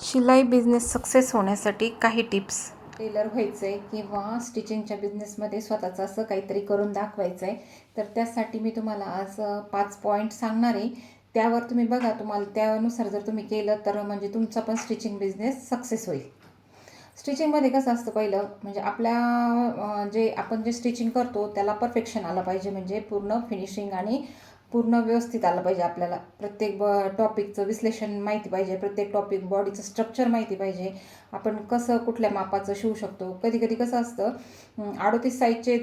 शिलाई business success होण्यासाठी काही टिप्स टेलर व्हायचं आहे किंवा स्टिचिंगच्या बिझनेसमध्ये स्वतःचं असं काहीतरी करून दाखवायचं आहे तर त्यासाठी मी तुम्हाला आज पाच पॉईंट सांगणार आहे. त्यावर तुम्ही बघा तुम्हाला त्यानुसार जर तुम्ही केलं तर म्हणजे तुमचा पण स्टिचिंग बिझनेस सक्सेस होईल. स्टिचिंगमध्ये कसं असतं पहिलं म्हणजे आपल्या जे आपण जे स्टिचिंग करतो त्याला परफेक्शन आलं पाहिजे. म्हणजे पूर्ण फिनिशिंग आणि पूर्ण व्यवस्थित आलं पाहिजे आपल्याला. प्रत्येक ब टॉपिकचं विश्लेषण माहिती पाहिजे प्रत्येक टॉपिक बॉडीचं स्ट्रक्चर माहिती पाहिजे. आपण कसं कुठल्या मापाचं शिवू शकतो? कधी कधी कसं असतं अडोतीस साईजचे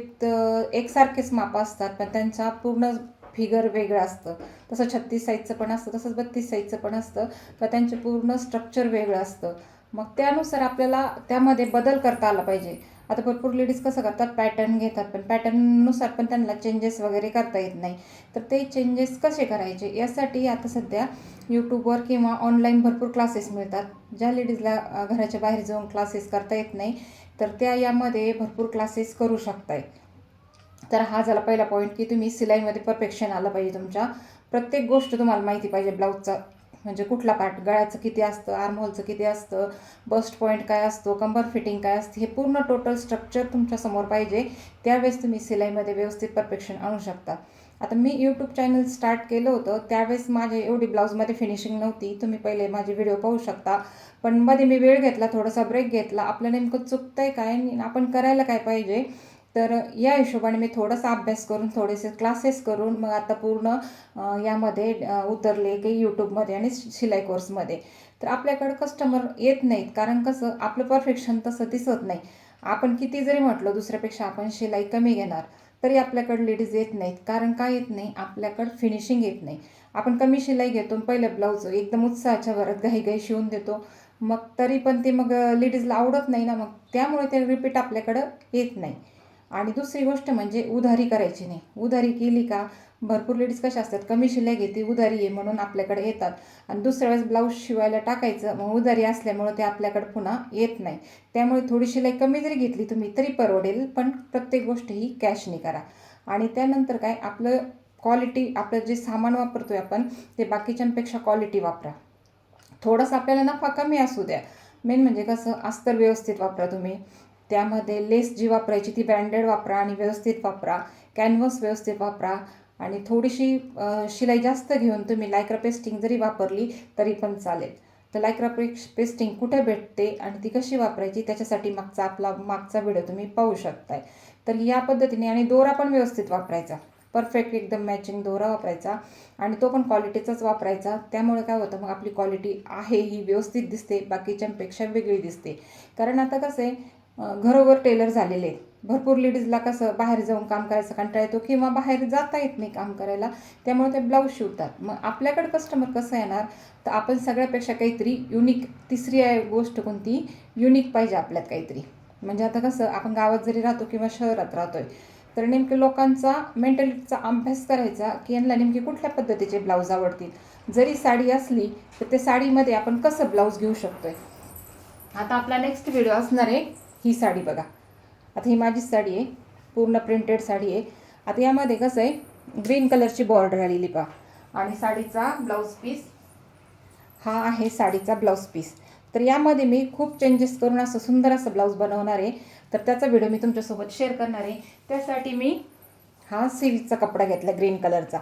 एकसारखेच माप असतात पण त्यांचा पूर्ण फिगर वेगळं असतं. तसं छत्तीस साईजचं पण असतं तसंच बत्तीस साईजचं पण असतं का त्यांचे पूर्ण स्ट्रक्चर वेगळं असतं. मग त्यानुसार आपल्याला त्यामध्ये बदल करता आला पाहिजे. आता भरपूर लेडीज कसं करतात पॅटर्न घेतात पण पॅटर्ननुसार पण त्यांना चेंजेस वगैरे करता येत नाही. तर ते चेंजेस कसे करायचे? यासाठी आता सध्या यूट्यूबवर किंवा ऑनलाईन भरपूर क्लासेस मिळतात. ज्या लेडीजला घराच्या बाहेर जाऊन क्लासेस करता येत नाही तर त्या यामध्ये भरपूर क्लासेस करू शकताय. तर हा झाला पहिला पॉईंट की तुम्ही सिलाईमध्ये परफेक्शन आलं पाहिजे तुमच्या. प्रत्येक गोष्ट तुम्हाला माहिती पाहिजे ब्लाऊजचा म्हणजे कुठला पार्ट गळ्याचं किती असतं आर्महोलचं किती असतं बस्ट पॉईंट काय असतो कंबर फिटिंग काय असते हे पूर्ण टोटल स्ट्रक्चर तुमच्यासमोर पाहिजे. त्यावेळेस तुम्ही सिलाईमध्ये व्यवस्थित परफेक्शन आणू शकता. आता मी यूट्यूब चॅनल स्टार्ट केलं होतं. त्यावेळेस माझे एवढी ब्लाऊजमध्ये फिनिशिंग नव्हती. तुम्ही पहिले माझे व्हिडिओ पाहू शकता. पण मध्ये मी वेळ घेतला थोडासा ब्रेक घेतला. आपलं नेमकं चुकतं आहे काय आणि आपण करायला काय पाहिजे? तर या हिशोबाने मी थोडासा अभ्यास करून थोडेसे क्लासेस करून मग आता पूर्ण यामध्ये उतरले की यूट्यूबमध्ये आणि शिलाई कोर्समध्ये तर आपल्याकडं कस्टमर येत नाहीत. कारण कसं आपलं परफेक्शन तसं दिसत नाही. आपण किती जरी म्हटलं दुसऱ्यापेक्षा आपण शिलाई कमी घेणार तरी आपल्याकडे लेडीज येत नाहीत. कारण काय येत नाही? आपल्याकडं फिनिशिंग येत नाही. आपण कमी शिलाई घेतो पहिलं ब्लाऊज एकदम उत्साहाच्या भरात घाई घाई शिवून देतो. मग तरी पण ते मग लेडीजला आवडत नाही ना मग त्यामुळे ते रिपीट आपल्याकडं येत नाही. आणि दुसरी गोष्ट म्हणजे उधारी करायची नाही. उधारी केली का? भरपूर लेडीज कशा असतात? कमी शिलाई घेते उधारी आहे म्हणून आपल्याकडे येतात. आणि दुसऱ्या वेळेस ब्लाऊज शिवायला टाकायचं मग उधारी असल्यामुळं ते आपल्याकडे पुन्हा येत नाही. त्यामुळे थोडी शिलाई कमी जरी घेतली तुम्ही तरी परवडेल पण प्रत्येक गोष्ट ही कॅशने करा. आणि त्यानंतर काय? आपलं क्वालिटी आपलं जे सामान वापरतोय आपण ते बाकीच्यांपेक्षा क्वालिटी वापरा. थोडंसं आपल्याला नफा कमी असू द्या. मेन म्हणजे कसं? अस्तर व्यवस्थित वापरा तुम्ही. त्यामध्ये लेस जी वापरायची ती ब्रँडेड वापरा आणि व्यवस्थित वापरा कॅनव्हस व्यवस्थित वापरा आणि थोडीशी शिलाई जास्त घेऊन तुम्ही लायक्रा पेस्टिंग जरी वापरली तरी पण चालेल. तर लायक्रा पेस्टिंग कुठे भेटते आणि ती कशी वापरायची त्याच्यासाठी मागचा आपला मागचा व्हिडिओ तुम्ही पाहू शकताय. तर या पद्धतीने आणि दोरा पण व्यवस्थित वापरायचा. परफेक्ट एकदम मॅचिंग दोरा वापरायचा आणि तो पण क्वालिटीचाच वापरायचा. त्यामुळे काय होतं मग आपली क्वालिटी आहे ही व्यवस्थित दिसते बाकीच्यांपेक्षा वेगळी दिसते. कारण आता कसं आहे घरोघर टेलर झालेले आहेत. भरपूर लेडीजला कसं बाहेर जाऊन काम करायचं कंटाळा येतो किंवा बाहेर जाता येत नाही काम करायला. त्यामुळे ते ब्लाऊज शिवतात. मग आपल्याकडे कस्टमर कसं येणार? तर आपण सगळ्यापेक्षा काहीतरी युनिक तिसरी आहे गोष्ट कोणती? युनिक पाहिजे आपल्यात काहीतरी. म्हणजे आता कसं आपण गावात जरी राहतो किंवा शहरात राहतो आहे तर नेमके लोकांचा मेंटॅलिटीचा अभ्यास करायचा की यांना नेमके कुठल्या पद्धतीचे ब्लाऊज आवडतील? जरी साडी असली तर ते साडीमध्ये आपण कसं ब्लाऊज घेऊ शकतो आहे आता आपला नेक्स्ट व्हिडिओ असणार आहे. ही साडी बघा. आता ही माझीच साडी आहे पूर्ण प्रिंटेड साडी आहे. आता यामध्ये कसं आहे ग्रीन कलरची बॉर्डर आलेली पहा. आणि साडीचा ब्लाऊज पीस हा आहे साडीचा ब्लाऊज पीस तर यामध्ये मी खूप चेंजेस करून असं सुंदर असं ब्लाऊज बनवणार आहे. तर त्याचा व्हिडिओ मी तुमच्यासोबत शेअर करणार आहे. त्यासाठी मी हा सिल्कचा कपडा घेतला ग्रीन कलरचा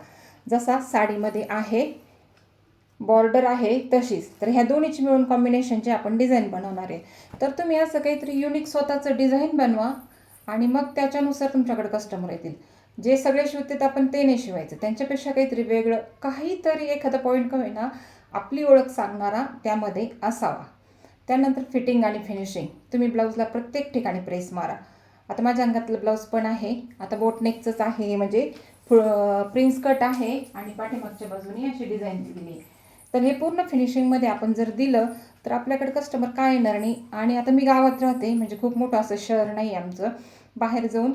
जसा साडीमध्ये आहे बॉर्डर आहे तशीच. तर ह्या दोन्हीची मिळून कॉम्बिनेशनचे आपण डिझाईन बनवणार आहे. तर तुम्ही असं काहीतरी युनिक स्वतःचं डिझाईन बनवा आणि मग त्याच्यानुसार तुमच्याकडे कस्टमर येतील. जे सगळे शिवतात आपण ते नाही शिवायचं. त्यांच्यापेक्षा काहीतरी वेगळं काहीतरी एखादा पॉईंट कमी ना आपली ओळख सांगणारा त्यामध्ये असावा. त्यानंतर फिटिंग आणि फिनिशिंग तुम्ही ब्लाऊजला प्रत्येक ठिकाणी प्रेस मारा. आता माझ्या अंगातलं ब्लाऊज पण आहे. आता बोटनेकचंच आहे. म्हणजे प्रिन्स कट आहे आणि पाठीमागच्या बाजूने अशी डिझाईन दिलेली आहे. तर हे पूर्ण फिनिशिंगमध्ये आपण जर दिलं तर आपल्याकडे कस्टमर काय येणार? नाही आणि आता मी गावात राहते म्हणजे खूप मोठं असं शहर नाही आहे आमचं. बाहेर जाऊन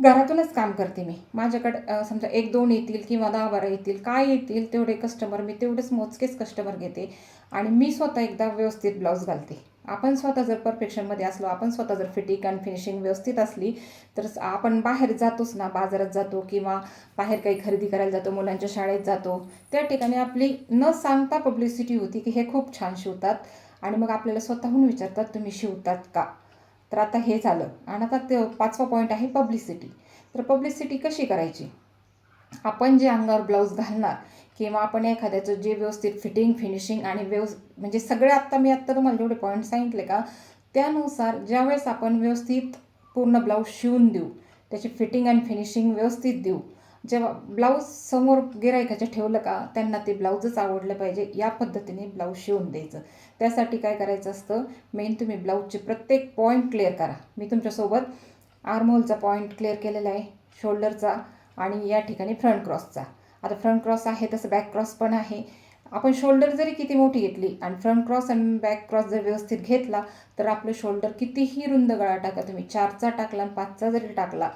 घरातूनच काम करते मी. माझ्याकडे समजा एक दोन येतील किंवा दहा बारा येतील काय येतील तेवढे कस्टमर मी तेवढेच मोजकेच कस्टमर घेते. आणि मी स्वतः एकदा व्यवस्थित ब्लाऊज घालते. आपण स्वतः जर परफेक्शनमध्ये असलो आपण स्वतः जर फिटिंग आणि फिनिशिंग व्यवस्थित असली तर आपण बाहेर जातोच ना. बाजारात जातो किंवा बाहेर काही खरेदी करायला जातो मुलांच्या शाळेत जातो. त्या ठिकाणी आपली न सांगता पब्लिसिटी होती की हे खूप छान शिवतात आणि मग आपल्याला स्वतःहून विचारतात तुम्ही शिवतात का? तर आता हे झालं. आणि आता ते पाचवा पॉईंट आहे पब्लिसिटी तर पब्लिसिटी कशी करायची? आपण जे अंगावर ब्लाऊज घालणार किंवा आपण एखाद्याचं जे व्यवस्थित फिटिंग फिनिशिंग आणि व्यवस म्हणजे सगळे आत्ता मी आत्ता तुम्हाला जेवढे पॉईंट सांगितले का त्यानुसार ज्यावेळेस आपण व्यवस्थित पूर्ण ब्लाऊज शिवून देऊ त्याची फिटिंग आणि फिनिशिंग व्यवस्थित देऊ जेव्हा ब्लाऊज समोर गिरायकाच्या ठेवलं का त्यांना ते ब्लाऊजच आवडलं पाहिजे या पद्धतीने ब्लाऊज शिवून द्यायचं. त्यासाठी काय करायचं असतं मेन तुम्ही ब्लाऊजचे प्रत्येक पॉईंट क्लिअर करा. मी तुमच्यासोबत आर्महोलचा पॉईंट क्लिअर केलेला आहे शोल्डरचा आणि या ठिकाणी फ्रंट क्रॉसचा आता फ्रंट क्रॉस आहे तसं बॅक क्रॉस पण आहे. आपण शोल्डर जरी किती मोठी घेतली आणि फ्रंट क्रॉस आणि बॅक क्रॉस जर व्यवस्थित घेतला तर आपलं शोल्डर कितीही रुंद गळा टाका. तुम्ही चारचा टाकला आणि पाचचा जरी टाकला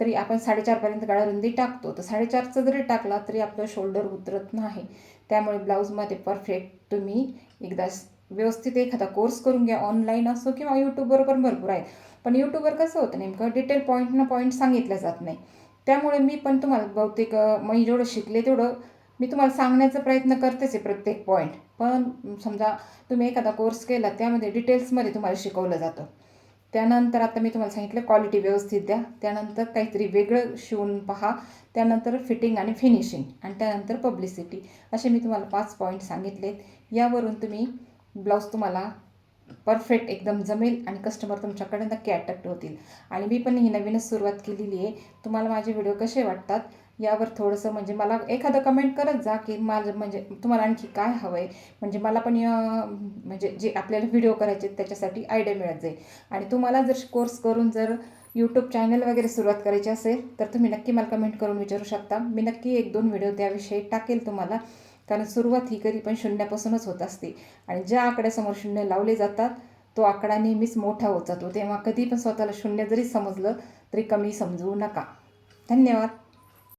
तरी आपण साडेचारपर्यंत गळा रुंदी टाकतो. तर साडेचारचा जरी टाकला तरी आपलं शोल्डर उतरत नाही. त्यामुळे ब्लाऊजमध्ये परफेक्ट तुम्ही एकदा व्यवस्थित एखादा कोर्स करून घ्या. ऑनलाईन असो किंवा यूट्यूबवर पण भरपूर आहे. पण यूट्यूबवर कसं होतं नेमकं? डिटेल पॉईंट ना पॉईंट सांगितलं जात नाही. त्यामुळे मी पण तुम्हाला बहुतेक मी जेवढं शिकले तेवढं मी तुम्हाला सांगण्याचा प्रयत्न करतेच आहे प्रत्येक पॉईंट पण समजा तुम्ही एखादा कोर्स केला त्यामध्ये डिटेल्समध्ये तुम्हाला शिकवलं जातं. त्यानंतर आता मी तुम्हाला सांगितलं क्वालिटी व्यवस्थित द्या. त्यानंतर काहीतरी वेगळं शिवून पहा. त्यानंतर फिटिंग आणि फिनिशिंग आणि त्यानंतर पब्लिसिटी असे मी तुम्हाला पाच पॉईंट सांगितलेत. यावरून तुम्ही ब्लाऊज तुम्हाला परफेक्ट एकदम जमेल आणि कस्टमर तुमच्याकडे नक्की अट्रॅक्ट होतील. आणि मी पण ही नवीनच सुरुवात केलेली आहे. तुम्हाला माझे व्हिडिओ कसे वाटतात? यावर थोडंसं म्हणजे मला एखादं कमेंट करत जा की माझं म्हणजे तुम्हाला आणखी काय हवं आहे म्हणजे मला पण म्हणजे जे आपल्याला व्हिडिओ करायचे आहेत त्याच्यासाठी आयडिया मिळत जाईल. आणि तुम्हाला जर कोर्स करून जर यूट्यूब चॅनल वगैरे सुरुवात करायची असेल तर तुम्ही नक्की मला कमेंट करून विचारू शकता. मी नक्की एक दोन व्हिडिओ त्याविषयी टाकेल तुम्हाला. कारण सुरुवात ही कधी पण शून्यापासूनच होत असते. आणि ज्या आकड्यासमोर शून्य लावले जातात तो आकडा नेहमीच मोठा होत जातो. तेव्हा कधी पण स्वतःला शून्य जरी समजलं तरी कमी समजू नका. धन्यवाद.